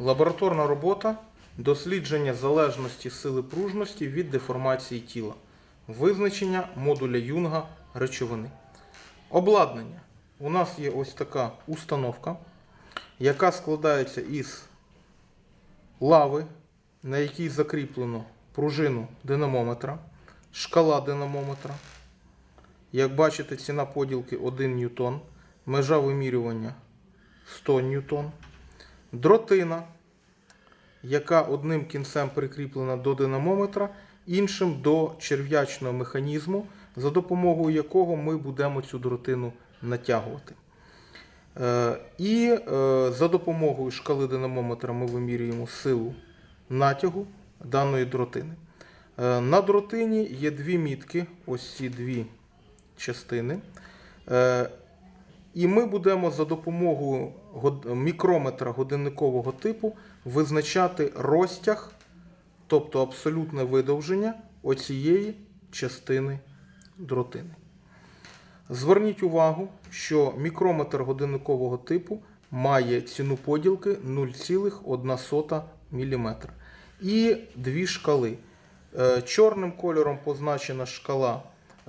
Лабораторна робота дослідження залежності сили пружності від деформації тіла. Визначення модуля Юнга речовини. Обладнання. У нас є ось така установка, яка складається із лави, на якій закріплено пружину динамометра, шкала динамометра. Як бачите, ціна поділки 1 ньютон, межа вимірювання 100 ньютон, дротина, яка одним кінцем прикріплена до динамометра, іншим до черв'ячного механізму, за допомогою якого ми будемо цю дротину натягувати. Е, І е, за допомогою шкали динамометра ми вимірюємо силу натягу даної дротини. Е, На дротині є дві мітки, ось ці дві частини. І ми будемо за допомогою мікрометра годинникового типу визначати розтяг, тобто абсолютне видовження оцієї частини дротини. Зверніть увагу, що мікрометр годинникового типу має ціну поділки 0,1 мм. І дві шкали. Е, Чорним кольором позначена шкала,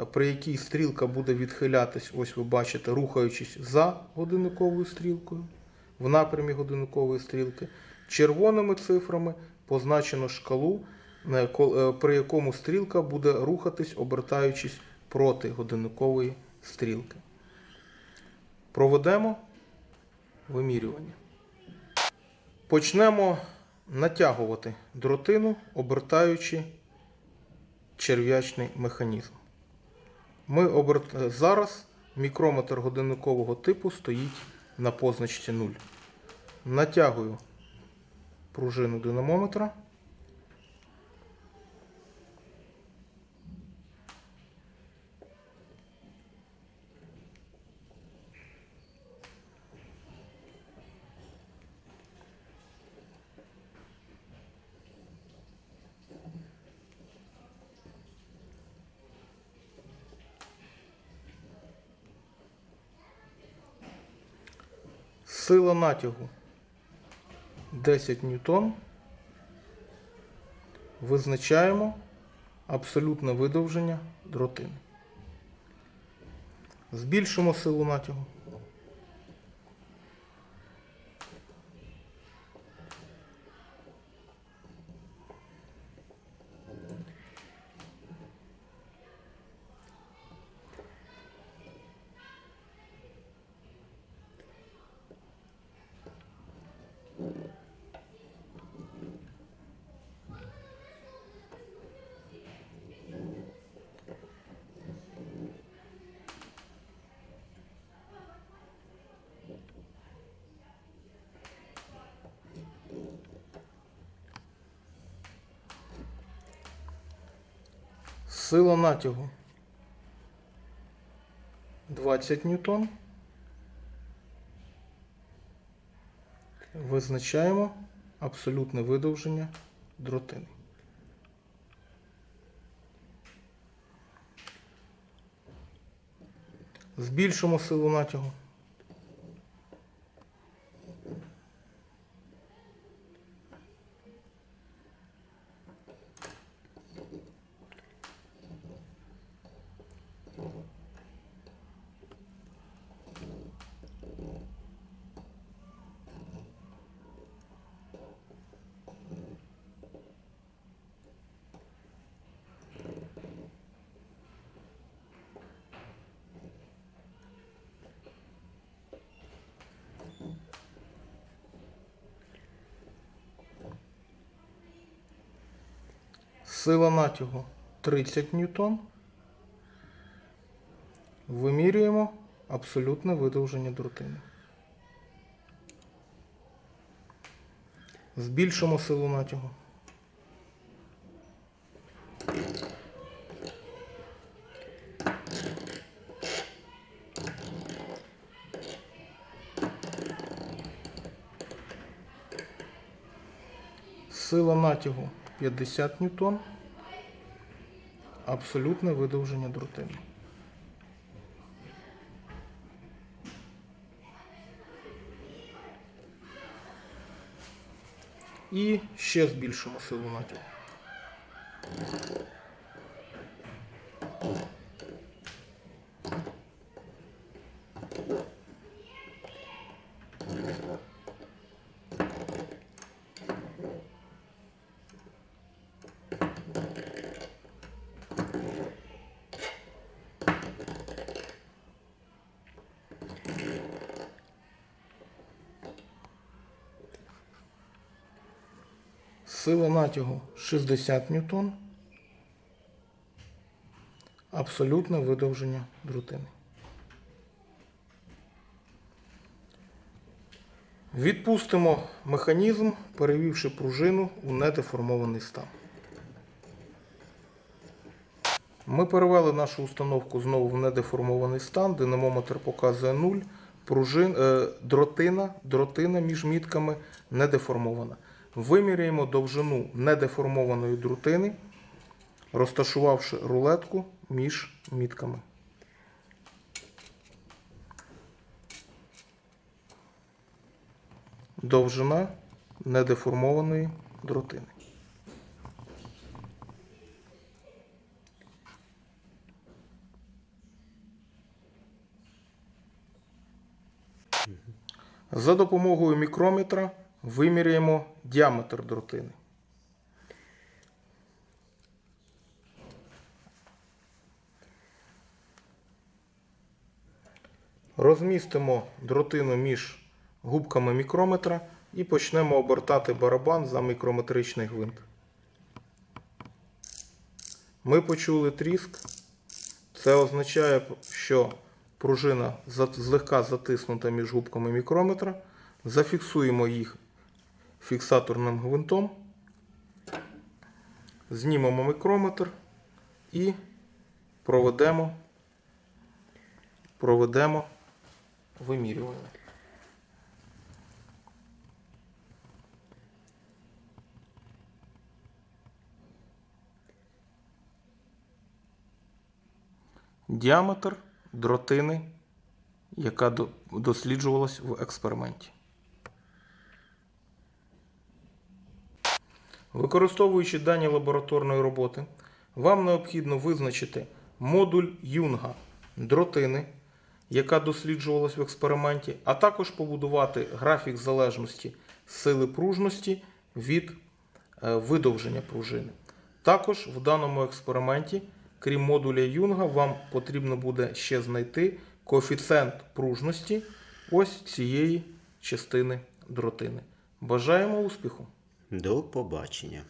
при якій стрілка буде відхилятись, ось ви бачите, рухаючись за годинниковою стрілкою в напрямі годинникової стрілки. Червоними цифрами позначено шкалу, е, при якому стрілка буде рухатись, обертаючись проти годинникової стрілки. Проведемо вимірювання. Почнемо натягувати дротину, обертаючи черв'ячний механізм. Ми оберт... Зараз мікрометр годинникового типу стоїть на позначці 0. Натягую пружину динамометра. Сила натягу 10 ньютон. Визначаємо абсолютне видовження дротини. Збільшимо силу натягу. Сила натягу 20 ньютон. Визначаємо абсолютне видовження дротини. Збільшимо силу натягу. Сила натягу 30 ньютон. Вимірюємо абсолютне видовження дротини. Збільшимо силу натягу. Сила натягу 50 ньютон. Абсолютне видовження дротини. І ще збільшимо силу натягу. Сила натягу 60 ньютон. Абсолютне видовження друтини. Відпустимо механізм, перевівши пружину у недеформований стан. Ми перевели нашу установку знову в недеформований стан. Динамометр показує 0. Пружин, е, дротина, дротина між мітками не деформована. Виміряємо довжину недеформованої друтини, розташувавши рулетку між мітками. Довжина недеформованої дротини. За допомогою мікрометра виміряємо діаметр дротини. Розмістимо дротину між губками мікрометра і почнемо обертати барабан за мікрометричний гвинт. Ми почули тріск. Це означає, що пружина злегка затиснута між губками мікрометра. Зафіксуємо їх фіксаторним гвинтом. Знімемо мікрометр і проведемо, проведемо вимірювання. Діаметр дротини, яка досліджувалась в експерименті. Використовуючи дані лабораторної роботи, вам необхідно визначити модуль юнга дротини, яка досліджувалась в експерименті, а також побудувати графік залежності сили пружності від е, видовження пружини. Також в даному експерименті, крім модуля юнга, вам потрібно буде ще знайти коефіцієнт пружності ось цієї частини дротини. Бажаємо успіху! До побачення.